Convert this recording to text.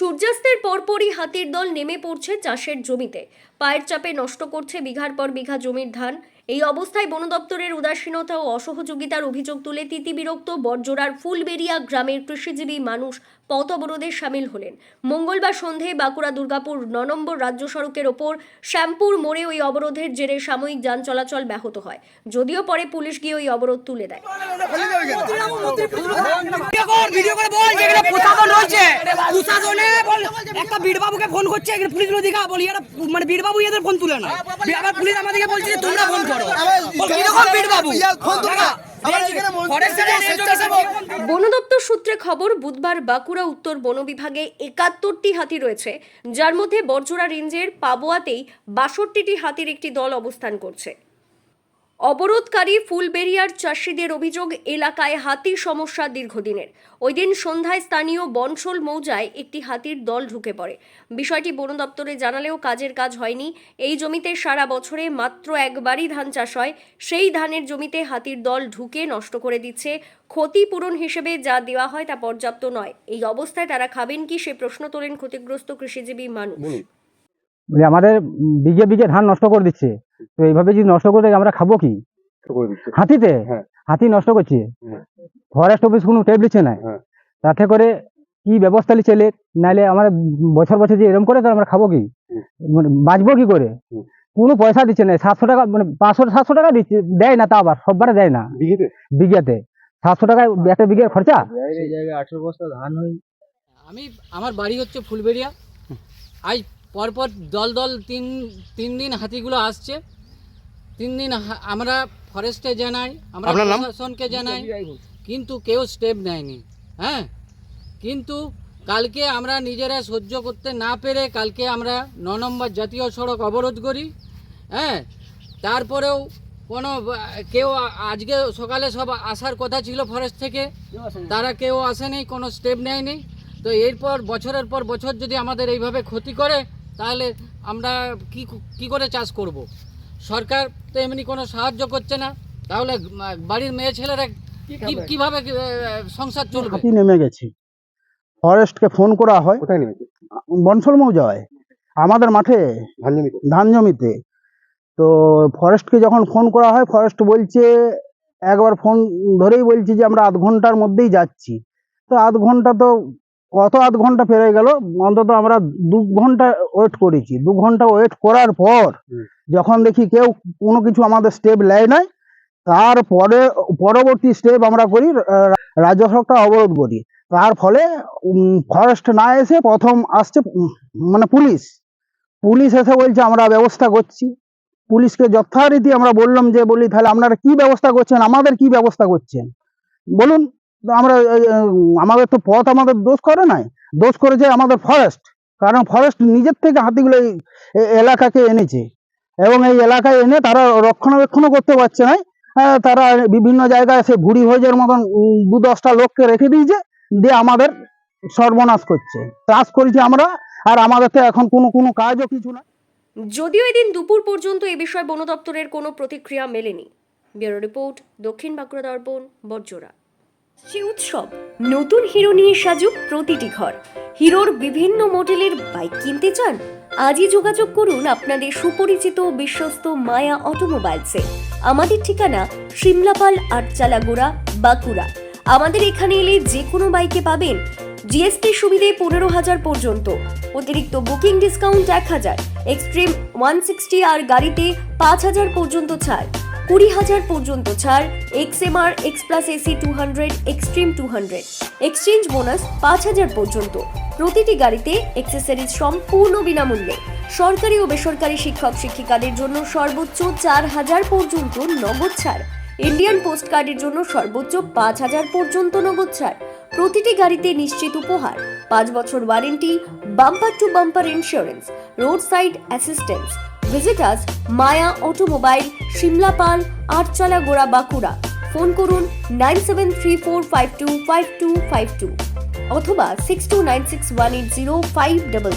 সূর্যাস্তের পরপরই হাতির দল নেমে পড়ছে চাষের জমিতে। পায়ের চাপে নষ্ট করছে বিঘার পর বিঘা জমির ধান। এই অবস্থায় বন দপ্তরের উদাসীনতা ও অসহযোগিতার অভিযোগ তুলে তিতিবিরক্ত বরজোড়ার ফুলবেরিয়া গ্রামের কৃষিজীবী মানুষ পথ অবরোধে সামিল হলেন। মঙ্গলবার সন্ধে বাঁকুড়া দুর্গাপুর ন নম্বর রাজ্য সড়কের ওপর শ্যামপুর মোড়ে ওই অবরোধের জেরে সাময়িক যান চলাচল ব্যাহত হয়। যদিও পরে পুলিশ গিয়ে ওই অবরোধ তুলে দেয়। একটা বীরবাবুকে ফোন করছে পুলিশ দিঘা বলি মানে বীরবাবু এদের ফোন তুলে না। আবার পুলিশ আমাদেরকে বলছে তোমরা ফোন করো। বীরবাবু। এসে বল- বন দপ্তর সূত্রে খবর বুধবার বাঁকুড়া উত্তর বন বিভাগে একাত্তরটি হাতি রয়েছে যার মধ্যে বরজোড়া রেঞ্জের পাবোয়াতেই বাষট্টিটি হাতির একটি দল অবস্থান করছে। অবরোধকারী ফুলবেরিয়ার চাষিদের অভিযোগ এলাকায় হাতির সমস্যা দীর্ঘদিনের। ওই দিন সন্ধ্যায় স্থানীয় বনশোল মৌজায় একটি হাতির দল ঢুকে পড়ে। বিষয়টি বন দপ্তরে জানালেও কাজের কাজ হয়নি। এই জমিতে সারা বছরে মাত্র একবারই ধান চাষ হয়। সেই ধানের জমিতে হাতির দল ঢুকে নষ্ট করে দিচ্ছে। ক্ষতিপূরণ হিসেবে যা দেওয়া হয় তা পর্যাপ্ত নয়। এই অবস্থায় তারা খাবেন কি সে প্রশ্ন তোলেন ক্ষতিগ্রস্ত কৃষিজীবী মানুষ। আমাদের বিঘে বিঘে ধান নষ্ট করে দিচ্ছে। তো এইভাবে যদি নষ্ট করে দেয় আমরা খাব কি? হাতিতে? হ্যাঁ। হাতি নষ্ট করছে? হ্যাঁ। ফরেস্ট অফিস কোনো টেপ দিচ্ছে না। হ্যাঁ। তাতে করে কি ব্যবস্থা নিচ্ছে নাহলে আমরা বছর বছর যে এরকম করে তাহলে আমরা খাব কি? মানে বাঁচবো কি করে? কোনো পয়সা দিচ্ছে না। সাতশো টাকা মানে পাঁচশো সাতশো টাকা দিচ্ছে দেয় না তা আবার সববারে দেয় না। বিঘাতে? সাতশো টাকায় একটা বিঘের খরচা? আঠেরো বস্তা ধান আমি আমার বাড়ি হচ্ছে ফুলবেড়িয়া। আজ পরপর দল দল তিন তিন দিন হাতিগুলো আসছে। তিন দিন আমরা ফরেস্টে জানাই আমরা প্রশাসনকে জানাই কিন্তু কেউ স্টেপ নেয়নি হ্যাঁ? কিন্তু কালকে আমরা নিজেরা সহ্য করতে না পেরে কালকে আমরা ন নম্বর জাতীয় সড়ক অবরোধ করি হ্যাঁ? তারপরেও কোনো কেউ আজকে সকালে সব আসার কথা ছিল ফরেস্ট থেকে তারা কেউ আসেনি কোনো স্টেপ নেয়নি। তো এরপর বছরের পর বছর যদি আমাদের এইভাবে ক্ষতি করে তাহলে আমরা কি কি করে চাষ করব। সরকার তো এমনি কোনো সাহায্য করছে না। তাহলে বাড়ির মেয়ে ছেলেরা কি- কীভাবে সংসার চলবে? হাতি নেমে গেছে। ফরেস্টকে ফোন করা হয়। কোথায় নেমেছে বনসল মৌজায় আমাদের মাঠে ধান জমিতে ধান জমিতে তো ফরেস্টকে যখন ফোন করা হয় ফরেস্ট বলছে একবার ফোন ধরেই বলছি যে আমরা আধ ঘণ্টার মধ্যেই যাচ্ছি। তো আধ ঘণ্টা তো কত আধ ঘণ্টা পেরে গেল? অন্তত আমরা দু ঘণ্টা ওয়েট করেছি। দু ঘণ্টা ওয়েট করার পর। যখন দেখি কেউ কোনো কিছু আমাদের স্টেপ নেয় নাই, তারপরে, পরবর্তী স্টেপ আমরা করি রাজ্য সরকার অবরোধ করি। তার ফলে ফরেস্ট না এসে প্রথম আসছে মানে পুলিশ। পুলিশ এসে বলছে, আমরা ব্যবস্থা করছি। পুলিশকে যথারীতি আমরা বললাম যে, বলি, তাহলে আপনারা কি ব্যবস্থা করছেন? আমাদের কি ব্যবস্থা করছেন? বলুন আমরা আমাদের তো পথ আমাদের দোষ করে নাই। দোষ করেছে আমাদের ফরেস্ট কারণ ফরেস্ট নিজের থেকে হাতিগুলো এলাকাকে এনেছে। এবং এই এলাকায় এনে তারা রক্ষণাবেক্ষণও করতে পারছে না। তারা বিভিন্ন জায়গায় সে ভুড়ি ভোজের মতন দু দশটা লোককে রেখে দিয়েছে, দিয়ে আমাদের সর্বনাশ করছে। চাষ করেছি আমরা, আর আমাদের তো এখন কোনো কোনো কাজও কিছু না। যদিও এদিন দুপুর পর্যন্ত এ বিষয়ে বন দপ্তরের কোনো প্রতিক্রিয়া মেলেনি। ব্যুরো রিপোর্ট, দক্ষিণ বাঁকুড়া দর্পণ, বজ্জোড়া। সে উৎসব নতুন হিরো নিয়ে সাজুক প্রতিটি ঘর। হিরোর বিভিন্ন মডেলের বাইক কিনতে চান? আজই যোগাযোগ করুন আপনাদের সুপরিচিত বিশ্বস্ত মায়া অটোমোবাইলসে। আমাদের ঠিকানা সিমলাপাল আটচালা গোড়া বাঁকুড়া। আমাদের এখানে এলে যে কোনো বাইকে পাবেন। জিএসটি সুবিধে পনেরো হাজার পর্যন্ত। অতিরিক্ত বুকিং ডিসকাউন্ট এক হাজার। এক্সট্রিম ওয়ান সিক্সটি আর গাড়িতে পাঁচ হাজার পর্যন্ত ছাড়। কুড়ি হাজার পর্যন্ত ছাড়। X XMR X plus AC two hundred, Xtreme two hundred. Exchange bonus পাঁচ হাজার পর্যন্ত। প্রতিটি গাড়িতে এক্সেসরিজ সম্পূর্ণ বিনামূল্যে। সরকারি ও বেসরকারি শিক্ষক শিক্ষিকাদের জন্য সর্বোচ্চ চার হাজার পর্যন্ত নগদ ছাড়। ইন্ডিয়ান পোস্ট কার্ডের জন্য সর্বোচ্চ পাঁচ হাজার পর্যন্ত নগদ ছাড়। প্রতিটি গাড়িতে নিশ্চিত উপহার, পাঁচ বছর warranty bumper to bumper insurance road side assistance visitors Maya automobile Simlapal Atchala গোড়া বাঁকুড়া। ফোন করুন nine seven three four five two five two five two. অথবা six two nine six one eight zero five double